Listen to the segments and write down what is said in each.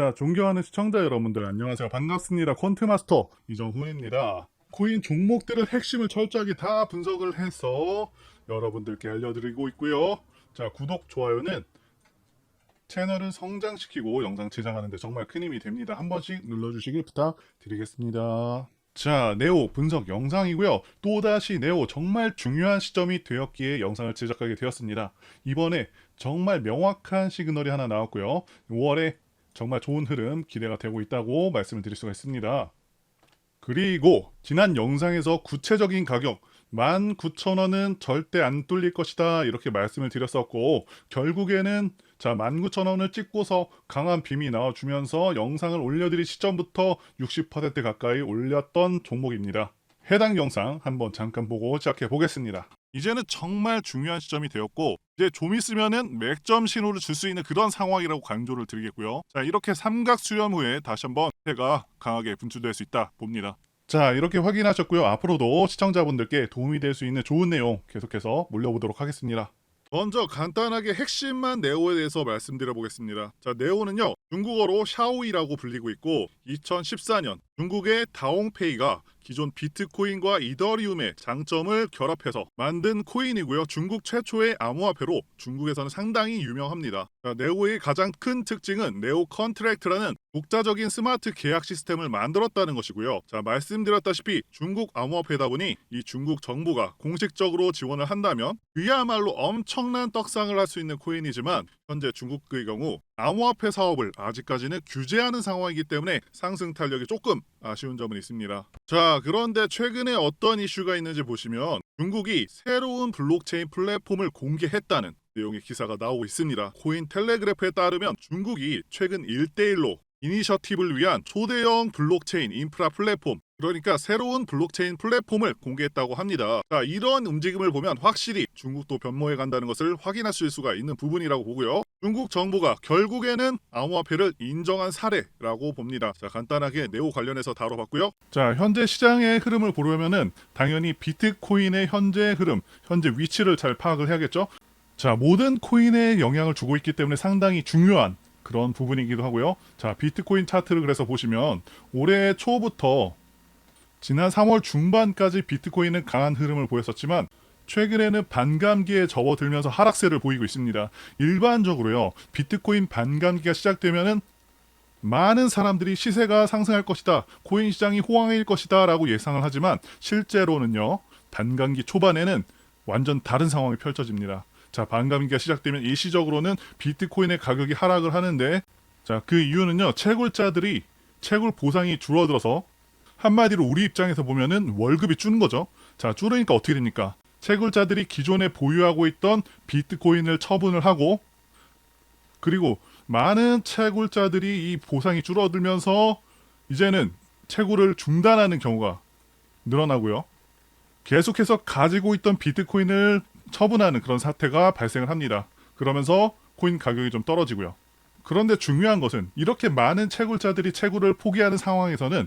자, 존경하는 시청자 여러분들 안녕하세요. 반갑습니다. 콘트마스터 이정훈입니다. 코인 종목들의 핵심을 철저하게 다 분석을 해서 여러분들께 알려드리고 있고요. 자, 구독, 좋아요는 채널을 성장시키고 영상 제작하는데 정말 큰 힘이 됩니다. 한 번씩 눌러주시길 부탁드리겠습니다. 자, 네오 분석 영상이고요. 또다시 네오 정말 중요한 시점이 되었기에 영상을 제작하게 되었습니다. 이번에 정말 명확한 시그널이 하나 나왔고요. 5월에 정말 좋은 흐름 기대가 되고 있다고 말씀을 드릴 수가 있습니다. 그리고 지난 영상에서 구체적인 가격 19,000원은 절대 안 뚫릴 것이다 이렇게 말씀을 드렸었고 결국에는 자 19,000원을 찍고서 강한 빔이 나와주면서 영상을 올려드릴 시점부터 60% 가까이 올렸던 종목입니다. 해당 영상 한번 잠깐 보고 시작해 보겠습니다. 이제는 정말 중요한 시점이 되었고 이제 좀 있으면은 맥점 신호를 줄 수 있는 그런 상황이라고 강조를 드리겠고요. 자 이렇게 삼각 수렴 후에 다시 한번 해가 강하게 분출될 수 있다 봅니다. 자 이렇게 확인하셨고요. 앞으로도 시청자분들께 도움이 될 수 있는 좋은 내용 계속해서 몰려보도록 하겠습니다. 먼저 간단하게 핵심만 네오에 대해서 말씀드려 보겠습니다. 자, 네오는요. 중국어로 샤오이라고 불리고 있고 2014년 중국의 다옹페이가 기존 비트코인과 이더리움의 장점을 결합해서 만든 코인이고요. 중국 최초의 암호화폐로 중국에서는 상당히 유명합니다. 자, 네오의 가장 큰 특징은 네오 컨트랙트라는 국자적인 스마트 계약 시스템을 만들었다는 것이고요. 자, 말씀드렸다시피 중국 암호화폐다 보니 이 중국 정부가 공식적으로 지원을 한다면 그야말로 엄청난 떡상을 할 수 있는 코인이지만 현재 중국의 경우 암호화폐 사업을 아직까지는 규제하는 상황이기 때문에 상승 탄력이 조금 아쉬운 점은 있습니다. 자, 그런데 최근에 어떤 이슈가 있는지 보시면 중국이 새로운 블록체인 플랫폼을 공개했다는 내용의 기사가 나오고 있습니다. 코인 텔레그래프에 따르면 중국이 최근 1대1로 이니셔티브를 위한 초대형 블록체인 인프라 플랫폼 그러니까 새로운 블록체인 플랫폼을 공개했다고 합니다. 자, 이런 움직임을 보면 확실히 중국도 변모해 간다는 것을 확인하실 수가 있는 부분이라고 보고요. 중국 정부가 결국에는 암호화폐를 인정한 사례라고 봅니다. 자, 간단하게 네오 관련해서 다뤄봤고요. 자, 현재 시장의 흐름을 보려면은 당연히 비트코인의 현재 흐름, 현재 위치를 잘 파악을 해야겠죠. 자, 모든 코인에 영향을 주고 있기 때문에 상당히 중요한 그런 부분이기도 하고요. 자, 비트코인 차트를 그래서 보시면 올해 초부터 지난 3월 중반까지 비트코인은 강한 흐름을 보였었지만 최근에는 반감기에 접어들면서 하락세를 보이고 있습니다. 일반적으로요. 비트코인 반감기가 시작되면은 많은 사람들이 시세가 상승할 것이다. 코인 시장이 호황일 것이다. 라고 예상을 하지만 실제로는요. 반감기 초반에는 완전 다른 상황이 펼쳐집니다. 자, 반감기가 시작되면 일시적으로는 비트코인의 가격이 하락을 하는데 자, 그 이유는요. 채굴자들이 채굴 보상이 줄어들어서 한마디로 우리 입장에서 보면은 월급이 줄는 거죠. 자, 줄으니까 어떻게 됩니까? 채굴자들이 기존에 보유하고 있던 비트코인을 처분을 하고 그리고 많은 채굴자들이 이 보상이 줄어들면서 이제는 채굴을 중단하는 경우가 늘어나고요. 계속해서 가지고 있던 비트코인을 처분하는 그런 사태가 발생을 합니다. 그러면서 코인 가격이 좀 떨어지고요. 그런데 중요한 것은 이렇게 많은 채굴자들이 채굴을 포기하는 상황에서는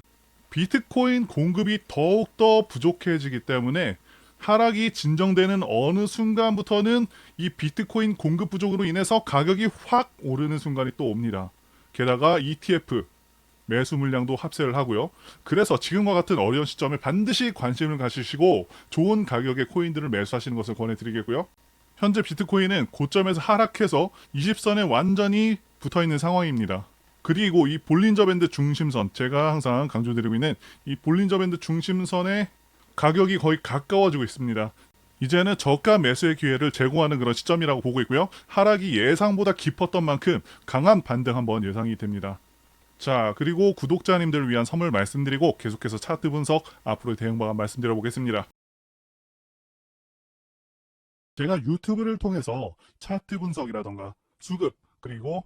비트코인 공급이 더욱더 부족해지기 때문에 하락이 진정되는 어느 순간부터는 이 비트코인 공급 부족으로 인해서 가격이 확 오르는 순간이 또 옵니다. 게다가 ETF 매수 물량도 합세를 하고요. 그래서 지금과 같은 어려운 시점에 반드시 관심을 가지시고 좋은 가격의 코인들을 매수하시는 것을 권해드리겠고요. 현재 비트코인은 고점에서 하락해서 20선에 완전히 붙어 있는 상황입니다. 그리고 이 볼린저 밴드 중심선 제가 항상 강조드리고 있는 이 볼린저 밴드 중심선의 가격이 거의 가까워지고 있습니다. 이제는 저가 매수의 기회를 제공하는 그런 시점이라고 보고 있고요. 하락이 예상보다 깊었던 만큼 강한 반등 한번 예상이 됩니다. 자, 그리고 구독자님들을 위한 선물 말씀드리고 계속해서 차트 분석 앞으로 대응 방안 말씀드려 보겠습니다. 제가 유튜브를 통해서 차트 분석이라던가 수급 그리고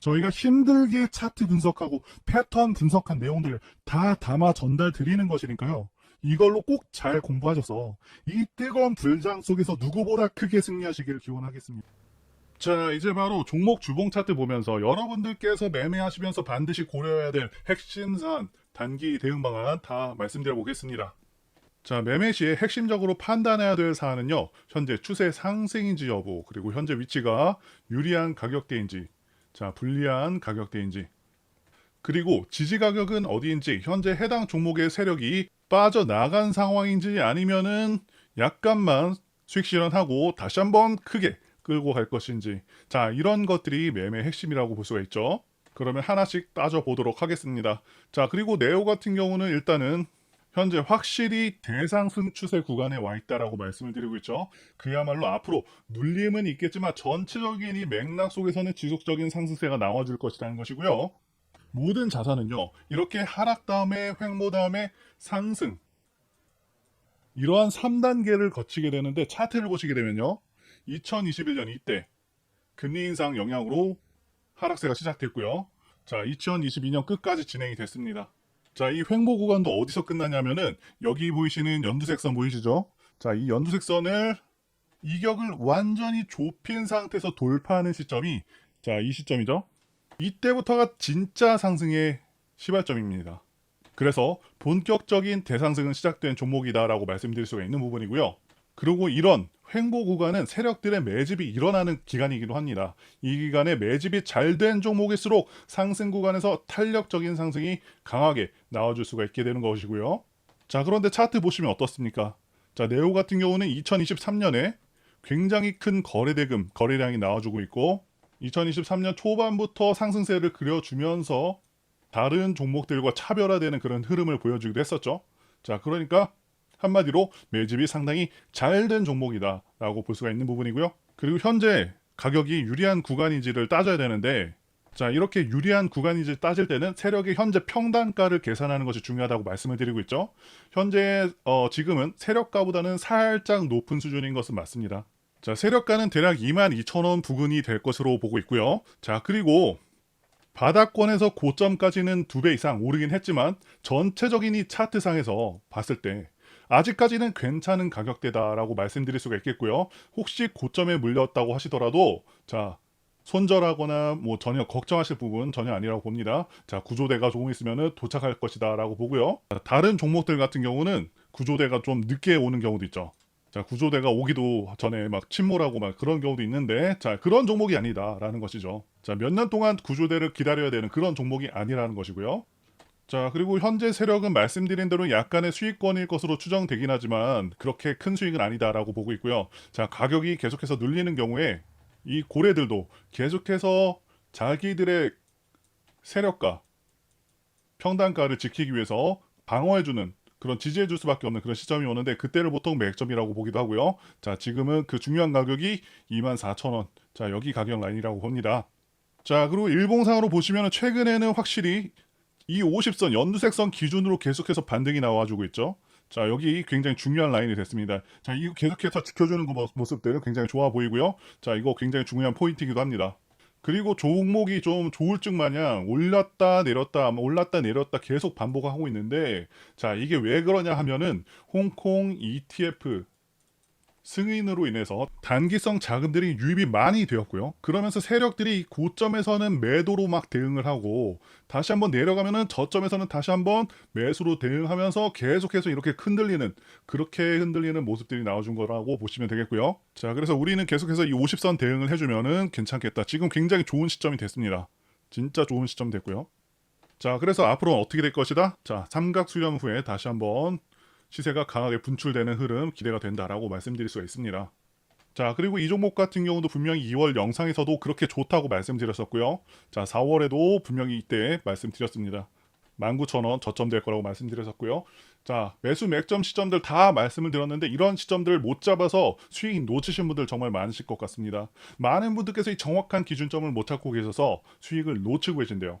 저희가 힘들게 차트 분석하고 패턴 분석한 내용들을 다 담아 전달 드리는 것이니까요. 이걸로 꼭 잘 공부하셔서 이 뜨거운 불장 속에서 누구보다 크게 승리하시길 기원하겠습니다. 자, 이제 바로 종목 주봉 차트 보면서 여러분들께서 매매하시면서 반드시 고려해야 될 핵심 사안, 단기 대응 방안 다 말씀드려 보겠습니다. 자, 매매 시에 핵심적으로 판단해야 될 사안은요. 현재 추세 상승인지 여부, 그리고 현재 위치가 유리한 가격대인지, 자, 불리한 가격대인지, 그리고 지지 가격은 어디인지, 현재 해당 종목의 세력이 빠져나간 상황인지 아니면은 약간만 수익 실현하고 다시 한번 크게 끌고 갈 것인지. 자, 이런 것들이 매매 핵심이라고 볼 수가 있죠. 그러면 하나씩 따져보도록 하겠습니다. 자, 그리고 네오 같은 경우는 일단은 현재 확실히 대상승 추세 구간에 와 있다라고 말씀을 드리고 있죠. 그야말로 앞으로 눌림은 있겠지만 전체적인 이 맥락 속에서는 지속적인 상승세가 나와줄 것이라는 것이고요. 모든 자산은요, 이렇게 하락 다음에 횡보 다음에 상승. 이러한 3단계를 거치게 되는데 차트를 보시게 되면요. 2021년 이때 금리 인상 영향으로 하락세가 시작됐고요. 자, 2022년 끝까지 진행이 됐습니다. 자, 이 횡보 구간도 어디서 끝나냐면은 여기 보이시는 연두색 선 보이시죠? 자, 이 연두색 선을 이격을 완전히 좁힌 상태에서 돌파하는 시점이 자, 이 시점이죠. 이때부터가 진짜 상승의 시발점입니다. 그래서 본격적인 대상승은 시작된 종목이다라고 말씀드릴 수가 있는 부분이고요. 그리고 이런 횡보 구간은 세력들의 매집이 일어나는 기간이기도 합니다. 이 기간에 매집이 잘 된 종목일수록 상승 구간에서 탄력적인 상승이 강하게 나와줄 수가 있게 되는 것이고요. 자, 그런데 차트 보시면 어떻습니까? 자, 네오 같은 경우는 2023년에 굉장히 큰 거래 대금, 거래량이 나와주고 있고 2023년 초반부터 상승세를 그려주면서 다른 종목들과 차별화되는 그런 흐름을 보여주기도 했었죠. 자, 그러니까 한마디로 매집이 상당히 잘 된 종목이다라고 볼 수가 있는 부분이고요. 그리고 현재 가격이 유리한 구간인지를 따져야 되는데 자, 이렇게 유리한 구간인지 따질 때는 세력의 현재 평단가를 계산하는 것이 중요하다고 말씀을 드리고 있죠. 현재 어, 지금은 세력가보다는 살짝 높은 수준인 것은 맞습니다. 자, 세력가는 대략 22,000원 부근이 될 것으로 보고 있고요. 자, 그리고 바닥권에서 고점까지는 두 배 이상 오르긴 했지만 전체적인 이 차트상에서 봤을 때 아직까지는 괜찮은 가격대다라고 말씀드릴 수가 있겠고요. 혹시 고점에 물렸다고 하시더라도 자 손절하거나 뭐 전혀 걱정하실 부분 전혀 아니라고 봅니다. 자 구조대가 조금 있으면 도착할 것이다라고 보고요. 자, 다른 종목들 같은 경우는 구조대가 좀 늦게 오는 경우도 있죠. 자 구조대가 오기도 전에 막 침몰하고 막 그런 경우도 있는데 자 그런 종목이 아니다라는 것이죠. 자 몇 년 동안 구조대를 기다려야 되는 그런 종목이 아니라는 것이고요. 자, 그리고 현재 세력은 말씀드린 대로 약간의 수익권일 것으로 추정되긴 하지만 그렇게 큰 수익은 아니다라고 보고 있고요. 자, 가격이 계속해서 눌리는 경우에 이 고래들도 계속해서 자기들의 세력과 평단가를 지키기 위해서 방어해주는 그런 지지해줄 수밖에 없는 그런 시점이 오는데 그때를 보통 매점이라고 보기도 하고요. 자, 지금은 그 중요한 가격이 24,000원. 자, 여기 가격 라인이라고 봅니다. 자, 그리고 일봉상으로 보시면 최근에는 확실히 이 50선 연두색선 기준으로 계속해서 반등이 나와주고 있죠. 자 여기 굉장히 중요한 라인이 됐습니다. 자 이거 계속해서 지켜주는 그 모- 모습들 굉장히 좋아 보이고요. 자 이거 굉장히 중요한 포인트이기도 합니다. 그리고 종목이 좀 좋을 즉 마냥 올랐다 내렸다 올랐다 내렸다 계속 반복하고 있는데 자 이게 왜 그러냐 하면은 홍콩 ETF 승인으로 인해서 단기성 자금들이 유입이 많이 되었고요. 그러면서 세력들이 고점에서는 매도로 막 대응을 하고 다시 한번 내려가면은 저점에서는 다시 한번 매수로 대응하면서 계속해서 이렇게 흔들리는 그렇게 흔들리는 모습들이 나와준 거라고 보시면 되겠고요. 자, 그래서 우리는 계속해서 이 50선 대응을 해주면은 괜찮겠다. 지금 굉장히 좋은 시점이 됐습니다. 진짜 좋은 시점 됐고요. 자, 그래서 앞으로 어떻게 될 것이다? 자, 삼각 수렴 후에 다시 한번 시세가 강하게 분출되는 흐름 기대가 된다라고 말씀드릴 수가 있습니다. 자, 그리고 이 종목 같은 경우도 분명히 2월 영상에서도 그렇게 좋다고 말씀드렸었고요. 자, 4월에도 분명히 이때 말씀드렸습니다. 19,000원 저점 될 거라고 말씀드렸었고요. 자, 매수 맥점 시점들 다 말씀을 드렸는데 이런 시점들을 못 잡아서 수익 놓치신 분들 정말 많으실 것 같습니다. 많은 분들께서 이 정확한 기준점을 못 찾고 계셔서 수익을 놓치고 계신데요.